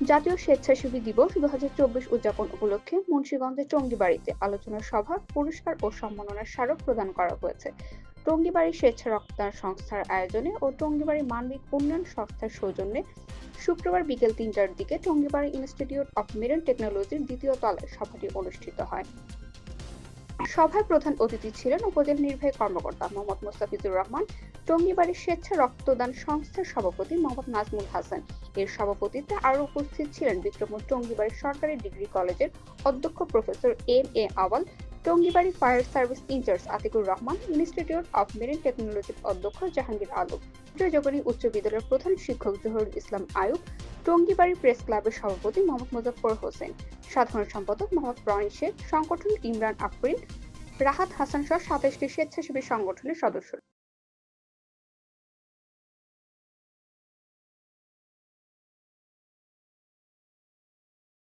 জাতীয় স্বেচ্ছাসেবী দিবস দু হাজার চব্বিশ উদযাপন উপলক্ষে মুন্সীগঞ্জের টঙ্গিবাড়িতে আলোচনা সভা, পুরস্কার ও সম্মাননার স্মারক প্রদান করা হয়েছে। টঙ্গিবাড়ি স্বেচ্ছা রক্তদান সংস্থার আয়োজনে ও টঙ্গিবাড়ি মানবিক উন্নয়ন সংস্থার সৌজন্যে শুক্রবার বিকেল তিনটার দিকে টঙ্গিবাড়ি ইনস্টিটিউট অফ মেরিন টেকনোলজির দ্বিতীয় তলায় সভাটি অনুষ্ঠিত হয়। সভায় প্রধান অতিথি ছিলেন উপজেলা নির্বাহী কর্মকর্তা মোহাম্মদ মোস্তাফিজুর রহমান টঙ্গিবাড়ির স্বেচ্ছা রক্তদান সংস্থার সভাপতি মোহাম্মদ নাজমুল হাসান। এর সভাপতিত্বে আরও উপস্থিত ছিলেন বিক্রমপুর টঙ্গিবাড়ি সরকারি ডিগ্রি কলেজের অধ্যক্ষ professor M A Awal Tongibari fire service incharge Atiqur Rahman, institute of marine টেকনোলজির অধ্যক্ষ জাহাঙ্গীর আলম জগনী উচ্চ বিদ্যালয়ের প্রধান শিক্ষক জহরুল ইসলাম আয়ুব, টঙ্গিবাড়ি প্রেস ক্লাবের সভাপতি মোহাম্মদ মুজফর হোসেন, সাধারণ সম্পাদক মোহাম্মদ প্রয়ন শেখ সংগঠন ইমরান আফরিন রাহাত হাসান সহ সাতাশটি স্বেচ্ছাসেবী সংগঠনের সদস্য